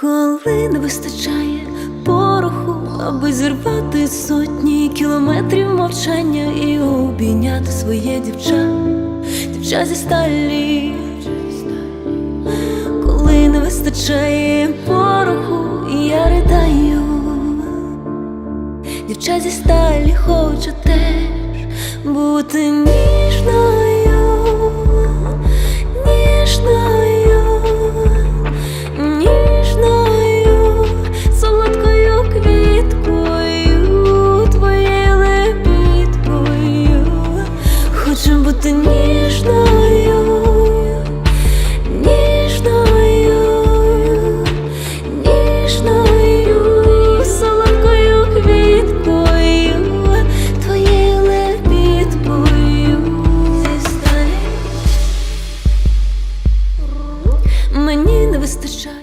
Коли не вистачає пороху, аби зірвати сотні кілометрів мовчання і обійняти своє дівча, дівча зі сталі, коли не вистачає пороху, і я ридаю, дівча зі сталі хочу теж бути ніжною, ніжною, ніжною, І солодкою квіткою, твоєю Мені не вистачає.